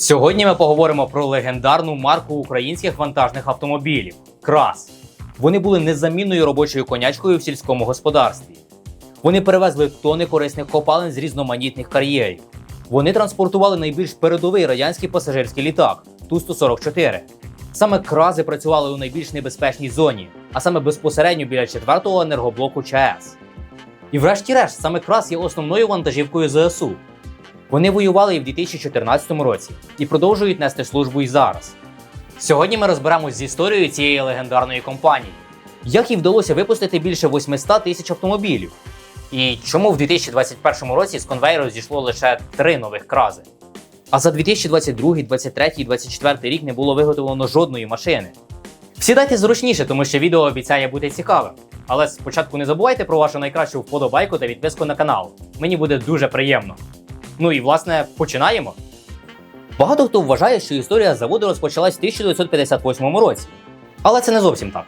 Сьогодні ми поговоримо про легендарну марку українських вантажних автомобілів Крас. Вони були незамінною робочою конячкою в сільському господарстві. Вони перевезли тони корисних копалин з різноманітних кар'єрів. Вони транспортували найбільш передовий радянський пасажирський літак Ту-144. Саме крази працювали у найбільш небезпечній зоні, а саме безпосередньо біля 4-го енергоблоку ЧАЕС. І врешті-решт, саме крас є основною вантажівкою ЗСУ. Вони воювали і в 2014 році і продовжують нести службу і зараз. Сьогодні ми розберемось з історією цієї легендарної компанії, як їй вдалося випустити більше 800 тисяч автомобілів, і чому в 2021 році з конвейеру зійшло лише три нових крази. А за 2022, 2023 і 2024 рік не було виготовлено жодної машини. Сідайте зручніше, тому що відео обіцяє бути цікавим. Але спочатку не забувайте про вашу найкращу вподобайку та підписку на канал. Мені буде дуже приємно. Ну і власне починаємо. Багато хто вважає, що історія заводу розпочалась в 1958 році. Але це не зовсім так.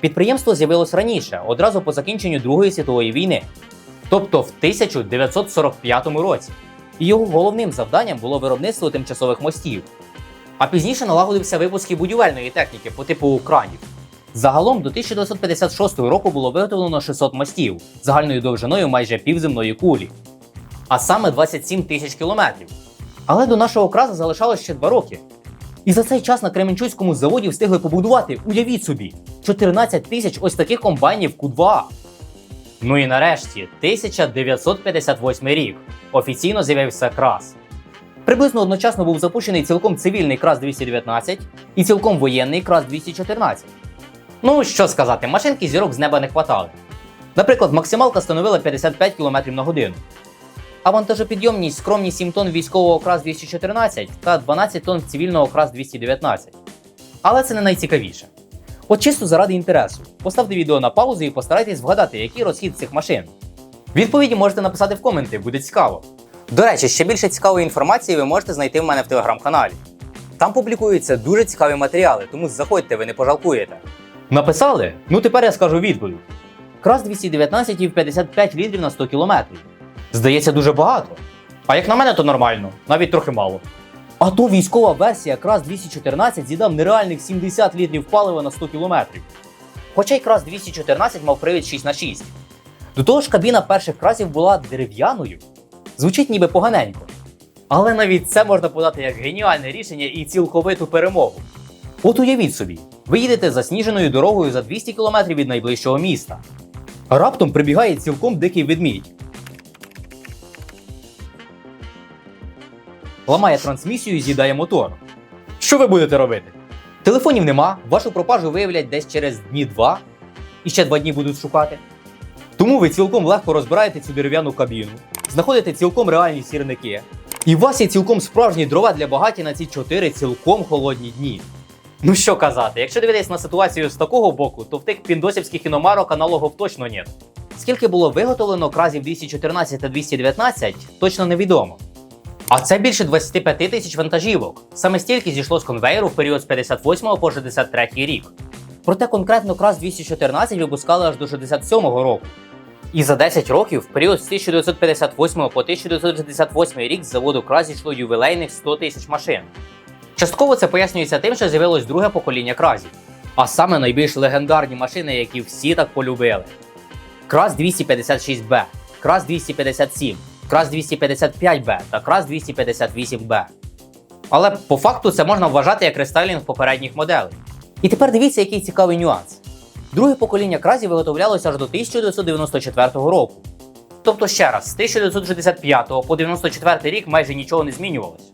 Підприємство з'явилось раніше, одразу по закінченню Другої світової війни, тобто в 1945 році. І його головним завданням було виробництво тимчасових мостів. А пізніше налагодився випуск будівельної техніки по типу кранів. Загалом до 1956 року було виготовлено 600 мостів загальною довжиною майже півземної кулі а саме 27 тисяч кілометрів. Але до нашого краса залишалось ще два роки. І за цей час на Кременчуцькому заводі встигли побудувати, уявіть собі, 14 тисяч ось таких комбайнів Q2. Ну і нарешті, 1958 рік. Офіційно з'явився крас. Приблизно одночасно був запущений цілком цивільний крас 219 і цілком воєнний крас 214. Ну, що сказати, машинки зірок з неба не хватали. Наприклад, максималка становила 55 км на годину а вантажопідйомність скромні 7 тонн військового крас 214 та 12 тонн цивільного крас 219. Але це не найцікавіше. От чисто заради інтересу, поставте відео на паузу і постарайтесь вгадати, який розхід цих машин. Відповіді можете написати в коменти, буде цікаво. До речі, ще більше цікавої інформації ви можете знайти в мене в телеграм-каналі. Там публікуються дуже цікаві матеріали, тому заходьте, ви не пожалкуєте. Написали? Ну тепер я скажу відповідь. Крас 219 і 55 літрів на 100 кілометрів. Здається, дуже багато. А як на мене, то нормально, навіть трохи мало. А то військова версія крас 214 з'їдав нереальних 70 літрів палива на 100 кілометрів. Хоча й крас 214 мав привід 6 на 6 До того ж, кабіна перших красів була дерев'яною. Звучить ніби поганенько. Але навіть це можна подати як геніальне рішення і цілковиту перемогу. От уявіть собі, ви їдете засніженою дорогою за 200 км від найближчого міста. А раптом прибігає цілком дикий ведмідь. Ламає трансмісію і з'їдає мотор. Що ви будете робити? Телефонів нема, вашу пропажу виявлять десь через дні два, і ще два дні будуть шукати. Тому ви цілком легко розбираєте цю дерев'яну кабіну, знаходите цілком реальні сірники, і у вас є цілком справжні дрова для багаті на ці чотири цілком холодні дні. Ну що казати, якщо дивитись на ситуацію з такого боку, то в тих піндосівських іномарок аналогов точно нет. Скільки було виготовлено кразів 214 та 219, точно невідомо. А це більше 25 тисяч вантажівок. Саме стільки зійшло з конвейеру в період з 58 по 63 рік. Проте конкретно крас 214 випускали аж до 67-го року. І за 10 років, в період з 1958 по 1968 рік з заводу крас зійшло ювілейних 100 тисяч машин. Частково це пояснюється тим, що з'явилось друге покоління кразів, а саме найбільш легендарні машини, які всі так полюбили. Крас 256Б, Крас 257, крас 255Б та крас 258Б. Але по факту це можна вважати як рестайлінг попередніх моделей. І тепер дивіться, який цікавий нюанс. Друге покоління кразів виготовлялося аж до 1994 року. Тобто ще раз, з 1965 по 94 рік майже нічого не змінювалось.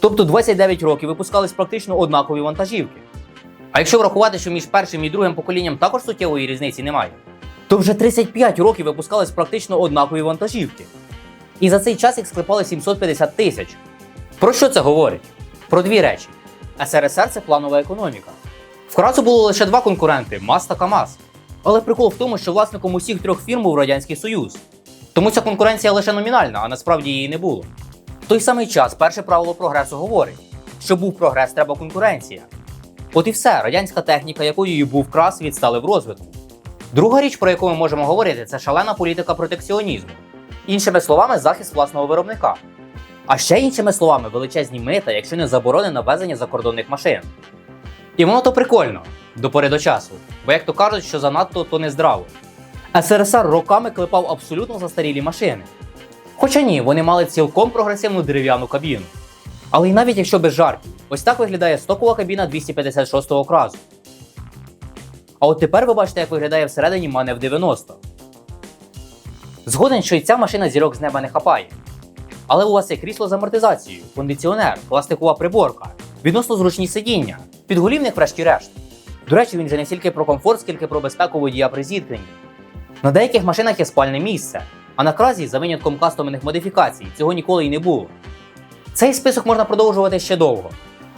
Тобто 29 років випускались практично однакові вантажівки. А якщо врахувати, що між першим і другим поколінням також суттєвої різниці немає, то вже 35 років випускались практично однакові вантажівки. І за цей час їх склепали 750 тисяч. Про що це говорить? Про дві речі: СРСР це планова економіка. В Красу було лише два конкуренти МАЗ та КАМАЗ. Але прикол в тому, що власником усіх трьох фірм був Радянський Союз. Тому ця конкуренція лише номінальна, а насправді її не було. В той самий час перше правило прогресу говорить: щоб був прогрес, треба конкуренція. От і все, радянська техніка, якою і був крас, відстали в розвитку. Друга річ, про яку ми можемо говорити, це шалена політика протекціонізму. Іншими словами, захист власного виробника. А ще іншими словами, величезні мита, якщо не заборонено ввезення закордонних машин. І воно то прикольно до пори до часу, бо як то кажуть, що занадто то не здраво. СРСР роками клепав абсолютно застарілі машини. Хоча ні, вони мали цілком прогресивну дерев'яну кабіну. Але й навіть якщо без жартів, ось так виглядає стокова кабіна 256-го кразу. А от тепер ви бачите, як виглядає всередині Манев 90. Згоден, що і ця машина зірок з неба не хапає. Але у вас є крісло з амортизацією, кондиціонер, пластикова приборка, відносно зручні сидіння, підголівник врешті-решт. До речі, він же не стільки про комфорт, скільки про безпеку водія при зіткненні. На деяких машинах є спальне місце, а на кразі, за винятком кастомних модифікацій, цього ніколи й не було. Цей список можна продовжувати ще довго.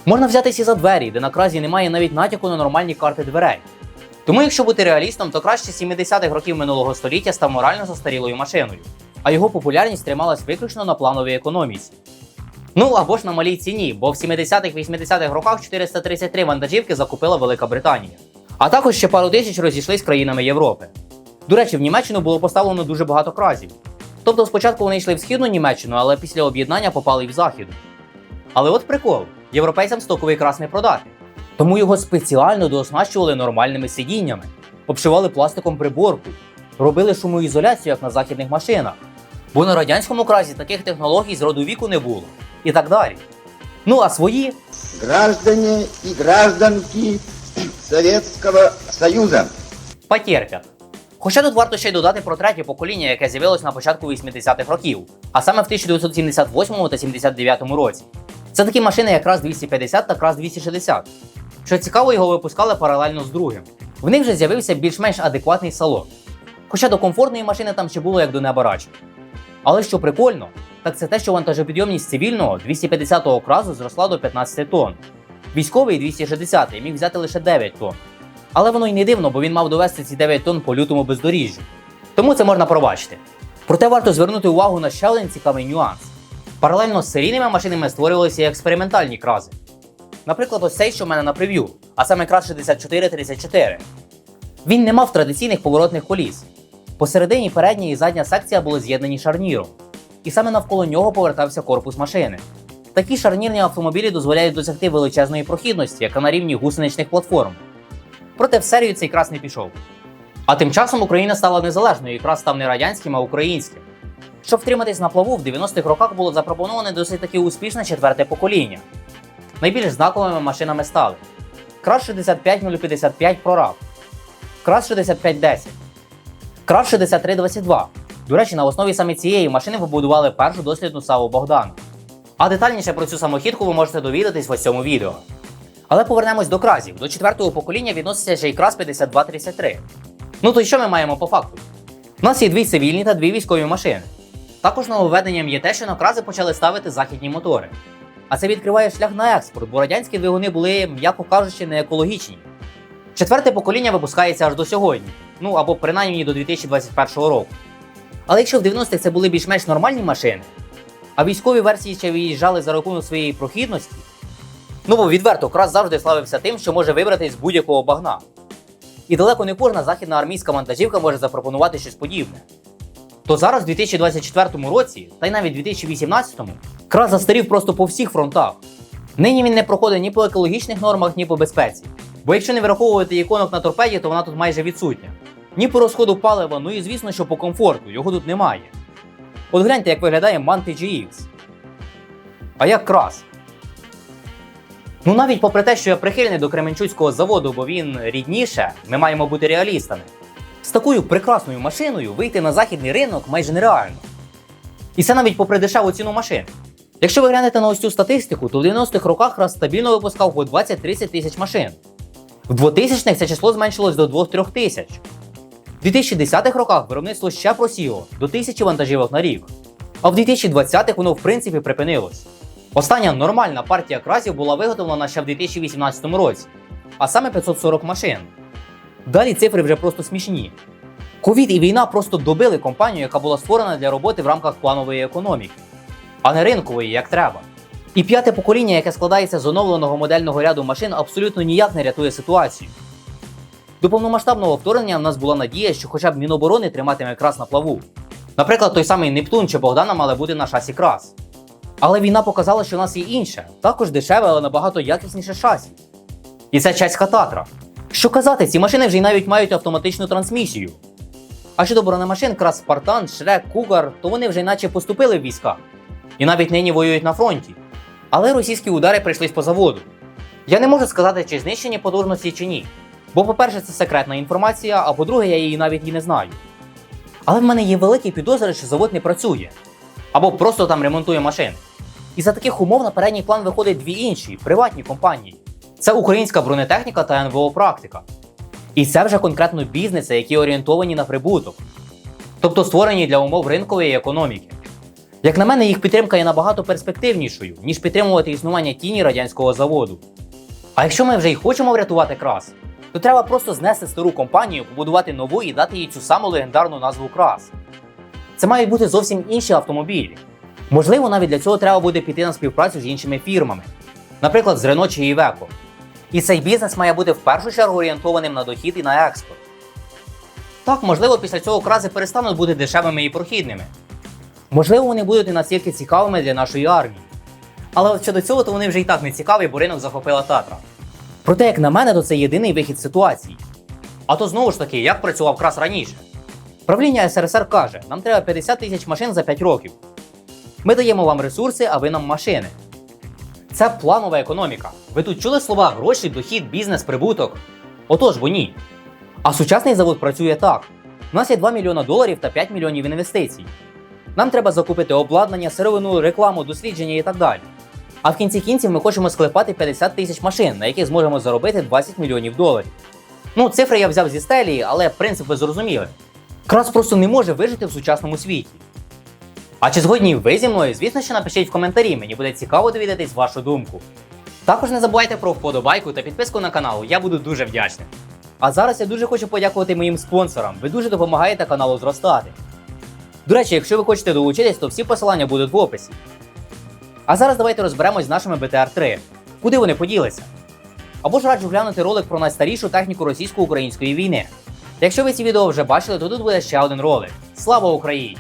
Можна взятися за двері, де на кразі немає навіть натяку на нормальні карти дверей. Тому, якщо бути реалістом, то краще 70-х років минулого століття став морально застарілою машиною, а його популярність трималась виключно на плановій економіці. Ну або ж на малій ціні, бо в 70-х-80-х роках 433 вантажівки закупила Велика Британія. А також ще пару тисяч розійшлись країнами Європи. До речі, в Німеччину було поставлено дуже багато кразів. Тобто спочатку вони йшли в східну Німеччину, але після об'єднання попали й в західну. Але от прикол: європейцям стоковий крас не продати. Тому його спеціально дооснащували нормальними сидіннями, обшивали пластиком приборку, робили шумоізоляцію, як на західних машинах. Бо на радянському кразі таких технологій з роду віку не було. І так далі. Ну а свої граждане и гражданки Советского Союза. потерпять. Хоча тут варто ще й додати про третє покоління, яке з'явилось на початку 80-х років, а саме в 1978 та 79 році. Це такі машини, як раз 250 та крас 260. Що цікаво, його випускали паралельно з другим. В них вже з'явився більш-менш адекватний салон. Хоча до комфортної машини там ще було як до неба рачки. Але що прикольно, так це те, що вантажопідйомність цивільного 250-го кразу зросла до 15 тонн. Військовий 260-й міг взяти лише 9 тонн. Але воно й не дивно, бо він мав довести ці 9 тонн по лютому бездоріжжю. Тому це можна пробачити. Проте варто звернути увагу на ще один цікавий нюанс. Паралельно з серійними машинами створювалися і експериментальні крази. Наприклад, ось цей, що в мене на прев'ю, а саме крас 6434. Він не мав традиційних поворотних коліс. Посередині передня і задня секція були з'єднані шарніром, і саме навколо нього повертався корпус машини. Такі шарнірні автомобілі дозволяють досягти величезної прохідності, яка на рівні гусеничних платформ. Проте в серію цей крас не пішов. А тим часом Україна стала незалежною і крас став не радянським, а українським. Щоб втриматись на плаву, в 90-х роках було запропоноване досить таки успішне четверте покоління. Найбільш знаковими машинами стали Крас 65055 прораб, Крас 6510, Крас 6322. До речі, на основі саме цієї машини побудували першу дослідну саву Богдана. А детальніше про цю самохідку ви можете довідатись в ось цьому відео. Але повернемось до кразів. До четвертого покоління відноситься ще й крас 5233. Ну то й що ми маємо по факту? У нас є дві цивільні та дві військові машини. Також нововведенням є те, що на крази почали ставити західні мотори. А це відкриває шлях на експорт, бо радянські двигуни були, м'яко кажучи, не екологічні. Четверте покоління випускається аж до сьогодні, ну або принаймні до 2021 року. Але якщо в 90-х це були більш-менш нормальні машини, а військові версії ще виїжджали за рахунок своєї прохідності, ну бо відверто крас завжди славився тим, що може вибратись з будь-якого багна. І далеко не кожна західна армійська вантажівка може запропонувати щось подібне. То зараз, в 2024 році, та й навіть 2018, крас застарів просто по всіх фронтах. Нині він не проходить ні по екологічних нормах, ні по безпеці. Бо якщо не враховувати іконок на торпеді, то вона тут майже відсутня. Ні по розходу палива, ну і звісно, що по комфорту, його тут немає. От гляньте, як виглядає Manti GX. А як крас. Ну навіть попри те, що я прихильний до Кременчуцького заводу, бо він рідніше, ми маємо бути реалістами. З такою прекрасною машиною вийти на західний ринок майже нереально. І це навіть попри дешеву ціну машин. Якщо ви глянете на ось цю статистику, то в 90-х роках раз стабільно випускав по 20-30 тисяч машин. В 2000-х це число зменшилось до 2-3 тисяч. В 2010-х роках виробництво ще просіло до тисячі вантажівок на рік. А в 2020-х воно в принципі припинилось. Остання нормальна партія красів була виготовлена ще в 2018 році, а саме 540 машин. Далі цифри вже просто смішні. Ковід і війна просто добили компанію, яка була створена для роботи в рамках планової економіки, а не ринкової, як треба. І п'яте покоління, яке складається з оновленого модельного ряду машин, абсолютно ніяк не рятує ситуацію. До повномасштабного вторгнення в нас була надія, що хоча б Міноборони триматиме крас на плаву. Наприклад, той самий Нептун чи Богдана мали бути на шасі крас. Але війна показала, що у нас є інше, також дешеве, але набагато якісніше шасі. І це чеська татра. Що казати, ці машини вже й навіть мають автоматичну трансмісію. А щодо бронемашин, крас Спартан, Шрек, Кугар, то вони вже наче поступили в війська. І навіть нині воюють на фронті. Але російські удари прийшлись по заводу. Я не можу сказати, чи знищені потужності чи ні. Бо, по-перше, це секретна інформація, а по-друге, я її навіть і не знаю. Але в мене є великі підозри, що завод не працює. Або просто там ремонтує машини. І за таких умов на передній план виходять дві інші приватні компанії. Це українська бронетехніка та НВО практика. І це вже конкретно бізнеси, які орієнтовані на прибуток, тобто створені для умов ринкової економіки. Як на мене, їх підтримка є набагато перспективнішою, ніж підтримувати існування тіні радянського заводу. А якщо ми вже й хочемо врятувати крас, то треба просто знести стару компанію, побудувати нову і дати їй цю саму легендарну назву крас. Це мають бути зовсім інші автомобілі. Можливо, навіть для цього треба буде піти на співпрацю з іншими фірмами, наприклад, з Renault чи Iveco. І цей бізнес має бути в першу чергу орієнтованим на дохід і на експорт. Так, можливо, після цього крази перестануть бути дешевими і прохідними. Можливо, вони будуть не настільки цікавими для нашої армії. Але от щодо цього, то вони вже і так не цікаві, бо ринок захопила Татра. Проте, як на мене, то це єдиний вихід ситуації. А то знову ж таки, як працював крас раніше. Правління СРСР каже, нам треба 50 тисяч машин за 5 років. Ми даємо вам ресурси, а ви нам машини. Це планова економіка. Ви тут чули слова гроші, дохід, бізнес, прибуток? Отож, бо ні. А сучасний завод працює так: у нас є 2 мільйона доларів та 5 мільйонів інвестицій. Нам треба закупити обладнання, сировину, рекламу, дослідження і так далі. А в кінці кінців ми хочемо склепати 50 тисяч машин, на яких зможемо заробити 20 мільйонів доларів. Ну, цифри я взяв зі стелі, але принцип ви зрозуміли. Крас просто не може вижити в сучасному світі. А чи згодні ви зі мною? Звісно, що напишіть в коментарі, мені буде цікаво довідатись вашу думку. Також не забувайте про вподобайку та підписку на канал, я буду дуже вдячним. А зараз я дуже хочу подякувати моїм спонсорам. Ви дуже допомагаєте каналу зростати. До речі, якщо ви хочете долучитись, то всі посилання будуть в описі. А зараз давайте розберемось з нашими БТР-3. Куди вони поділися? Або ж раджу глянути ролик про найстарішу техніку російсько-української війни. Якщо ви ці відео вже бачили, то тут буде ще один ролик. Слава Україні!